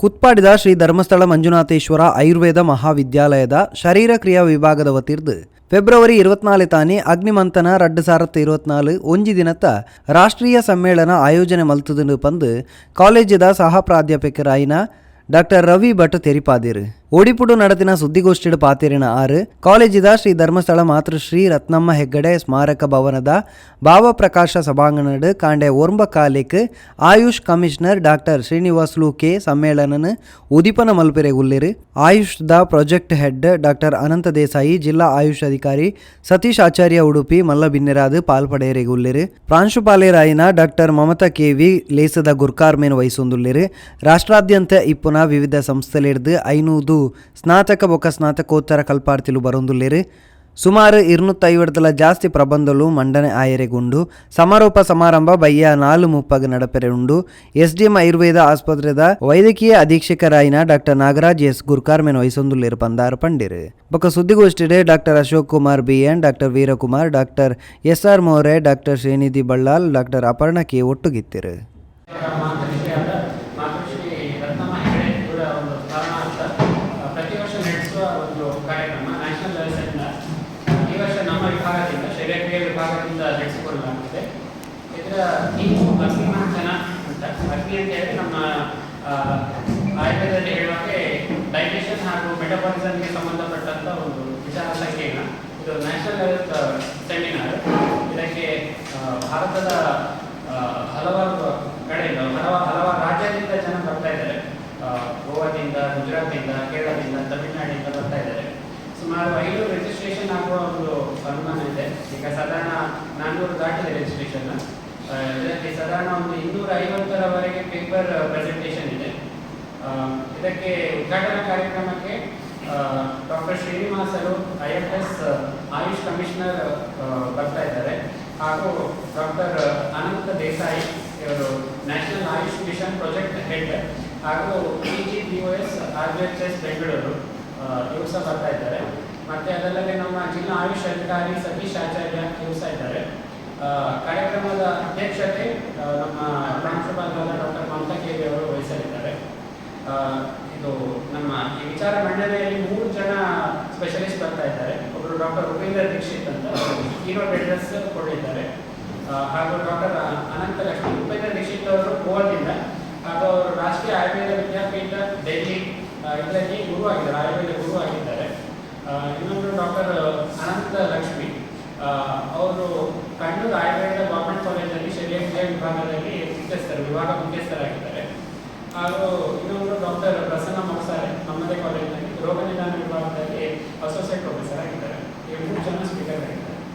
ಕುತ್ಪಾಡಿದ ಶ್ರೀ ಧರ್ಮಸ್ಥಳ ಮಂಜುನಾಥೇಶ್ವರ ಆಯುರ್ವೇದ ಮಹಾವಿದ್ಯಾಲಯದ ಶರೀರ ಕ್ರಿಯಾ ವಿಭಾಗದ ವತಿರ್ದು. ಫೆಬ್ರವರಿ ಇರುವತ್ನಾಲು ತಾನಿ ಅಗ್ನಿಮಂಥನ ರಡ್ಡು ಸಾರತ್ತ ಇರುವತ್ನಾಲು ಒಂಜಿ ದಿನತ್ತ ರಾಷ್ಟ್ರೀಯ ಸಮ್ಮೇಳನ ಆಯೋಜನೆ ಮಲ್ತುದು ಪಂದು ಕಾಲೇಜದ ಸಹ ಪ್ರಾಧ್ಯಾಪಕರಾಯಿನ ಡಾಕ್ಟರ್ ರವಿ ಭಟ್ ತೆರಿಪಾದಿರು. ಓಡಿಪುಡು ನಡತಿನ ಸುದ್ದಿಗೋಷ್ಠಿಡು ಪಾತಿರಿನ ಆರು, ಕಾಲೇಜಿದ ಶ್ರೀ ಧರ್ಮಸ್ಥಳ ಮಾತೃಶ್ರೀ ರತ್ನಮ್ಮ ಹೆಗ್ಗಡೆ ಸ್ಮಾರಕ ಭವನದ ಭಾವಪ್ರಕಾಶ ಸಭಾಂಗಣಡ್ ಕಾಂಡೆ ಓರ್ಂಬ ಕಾಲಿಕ್ ಆಯುಷ್ ಕಮಿಷನರ್ ಡಾಕ್ಟರ್ ಶ್ರೀನಿವಾಸ್ ಲೂಕೆ ಸಮ್ಮೇಳನನ ಉದಿಪನ ಮಲ್ಪೆರೆ ಉಲ್ಲಿರು. AYUSH the project head doctor Ananta Desai, ಜಿಲ್ಲಾ ಆಯುಷ್ ಅಧಿಕಾರಿ ಸತೀಶ್ ಆಚಾರ್ಯ ಉಡುಪಿ ಮಲ್ಲ ಬಿನ್ನೆರಾದು ಪಾಲ್ಪಡೆಯರೆ ಉಲ್ಲಿರು. ಪ್ರಾಂಶುಪಾಲೆರಾಯಿನ ಡಾಕ್ಟರ್ ಮಮತಾ ಕೆವಿ ಲೇಸದ ಗುರ್ಕಾರ್ಮೇನ್ ವಹಿಸೊಂದುಲ್ಲಿರು. ರಾಷ್ಟ್ರಾದ್ಯಂತ ಇಪ್ಪುನ ವಿವಿಧ ಸಂಸ್ಥೆಲಿಡ್ದು ಐನೂದು ಸ್ನಾತಕ ಬೊಕ ಸ್ನಾತಕೋತ್ತರ ಕಲ್ಪಾರ್ಥಿಲು ಬರೊಂದುಲ್ಲೆರ್. ಸುಮಾರು ಇರುನೂತ್ತೈವಡಲ ಜಾಸ್ತಿ ಪ್ರಬಂಧಲು ಮಂಡನೆ ಆಯರೆಗುಂಡು, ಸಮಾರೋಪ ಸಮಾರಂಭ ಬಯ್ಯ ನಾಲು ಮುಪ್ಪಗ ನಡಪೆರೆ ಉಂಡು ಎಸ್ಡಿಎಂ ಆಯುರ್ವೇದ ಆಸ್ಪತ್ರೆದ ವೈದ್ಯಕೀಯ ಅಧೀಕ್ಷಕರಾಯಿನ ಡಾಕ್ಟರ್ ನಾಗರಾಜ್ ಎಸ್. ಗುರ್ಕಾರ್ ಮೇನ್ ವಹಿಸೊಂದುಲ್ಲೇರು ಪಂದಾರ್ ಪಂಡಿರು. ಬೊಕ ಸುದ್ದಿಗೋಷ್ಠಿಡೆ doctor Ashok Kumar BN doctor Veerakumar, doctor S. R. More, doctor Srinidhi Ballal, doctor Aparna K. ಒಟ್ಟುಗಿತ್ತಿರು. ಶರೀರಕ್ರಿಯೆ ವಿಭಾಗದಿಂದ ನಡೆಸಿಕೊಳ್ಳಲಾಗುತ್ತೆ ಇದರ ಥೀಮು ಅಗ್ನಿಮಾಂಚನ ಅಂತ ಅಗ್ನಿ ಅಂತ ಹೇಳಿ ನಮ್ಮ ಆಯುರ್ವೇದದಲ್ಲಿ ಹೇಳುವಾಗೆ ಡೈಜೆಷನ್ ಹಾಗೂ ಮೆಟಬಾಲಿಸಮ್ಗೆ ಸಂಬಂಧಪಟ್ಟಂತ ಒಂದು ವಿಚಾರ ಸಂಕೀರ್ಣ. ಇದು ನ್ಯಾಷನಲ್ ಹೆಲ್ತ್ ಸೆಮಿನಾರ್ ಇದಕ್ಕೆ ಭಾರತದ ಹಲವಾರು ಕಡೆಯಿಂದ, ಹಲವಾರು ಹಲವಾರು ರಾಜ್ಯದಿಂದ ಜನ ಬರ್ತಾ ಇದ್ದಾರೆ. ಗೋವಾದಿಂದ ಗುಜರಾತಿಂದ ಕೇರಳದಿಂದ ತಮಿಳುನಾಡಿಂದ ಬರ್ತಾ ಇದ್ದಾರೆ. ಸುಮಾರು ಐದು ರಿಜಿಸ್ಟ್ರೇಷನ್ ಆಗುವ ಒಂದು ಈಗ ಸಾಧಾರಣ ನಾನ್ನೂರು ದಾಟಿದೆ ರಿಜಿಸ್ಟ್ರೇಷನ್ ಇದಕ್ಕೆ ಸಾಧಾರಣ ಒಂದು ಇನ್ನೂರ ಐವತ್ತರವರೆಗೆ ಪೇಪರ್ ಪ್ರೆಸೆಂಟೇಷನ್ ಇದೆ. ಇದಕ್ಕೆ ಉದ್ಘಾಟನಾ ಕಾರ್ಯಕ್ರಮಕ್ಕೆ doctor ಶ್ರೀನಿವಾಸರು I F S AYUSH commissioner ಬರ್ತಾ ಇದ್ದಾರೆ. ಹಾಗೂ ಡಾಕ್ಟರ್ ಅನಂತ ದೇಸಾಯಿ ಇವರು national AYUSH mission project head ಹಾಗೂ P G P O S R G H S Bengaluru ಇವರು ಸಹ ಬರ್ತಾ ಇದ್ದಾರೆ. ಮತ್ತೆ ಅದಲ್ಲದೆ ನಮ್ಮ ಜಿಲ್ಲಾ ಆಯುಷ್ ಅಧಿಕಾರಿ ಸತೀಶ್ ಆಚಾರ್ಯ ತಿಳಿಸ್ತಾ ಇದ್ದಾರೆ. ಕಾರ್ಯಕ್ರಮದ ಅಧ್ಯಕ್ಷತೆ ನಮ್ಮ ಪ್ರಾಂಶುಪಾಲರಾದ ಡಾಕ್ಟರ್ ಮಮತಾ ಕೇವಿ ಅವರು ವಹಿಸಲಿದ್ದಾರೆ. ಇದು ನಮ್ಮ ಈ ವಿಚಾರ ಮಂಡನೆಯಲ್ಲಿ ಮೂರು ಜನ ಸ್ಪೆಷಲಿಸ್ಟ್ ಬರ್ತಾ ಇದ್ದಾರೆ. ಒಬ್ಬರು ಡಾಕ್ಟರ್ ಉಪೇಂದ್ರ ದೀಕ್ಷಿತ್ ಅಂತ ಕೀನೋಟ್ ಅಡ್ರೆಸ್ ಕೊಟ್ಟಿದ್ದಾರೆ. ಹಾಗೂ ಡಾಕ್ಟರ್ ಅನಂತ ಲಕ್ಷ್ಮಿ ಉಪೇಂದ್ರ ದೀಕ್ಷಿತ್ ಅವರು ಗೋವಾದಿಂದ, ಹಾಗೂ ಅವರು ರಾಷ್ಟ್ರೀಯ ಆಯುರ್ವೇದ ವಿದ್ಯಾಪೀಠ, ಡೆಲ್ಲಿ ಇದರಲ್ಲಿ ಗುರು ಆಗಿದ್ದಾರೆ ಆಯುರ್ವೇದ ಗುರು ಆಗಿದ್ದಾರೆ ಇನ್ನೊಂದು ಡಾಕ್ಟರ್ ಅನಂತ ಲಕ್ಷ್ಮಿ. ಅವರು ಕಣ್ಣೂರು ಆಯುರ್ವೇದ ಗೌರ್ಮೆಂಟ್ ಕಾಲೇಜಲ್ಲಿ ಶರೀರ ವಿಭಾಗದಲ್ಲಿ ಮುಖ್ಯಸ್ಥರು, ವಿಭಾಗ ಮುಖ್ಯಸ್ಥರಾಗಿದ್ದಾರೆ. ಹಾಗೂ ಇನ್ನೊಂದು ಡಾಕ್ಟರ್ ಪ್ರಸನ್ನ ಮಸಾಲೆ ನಮ್ಮ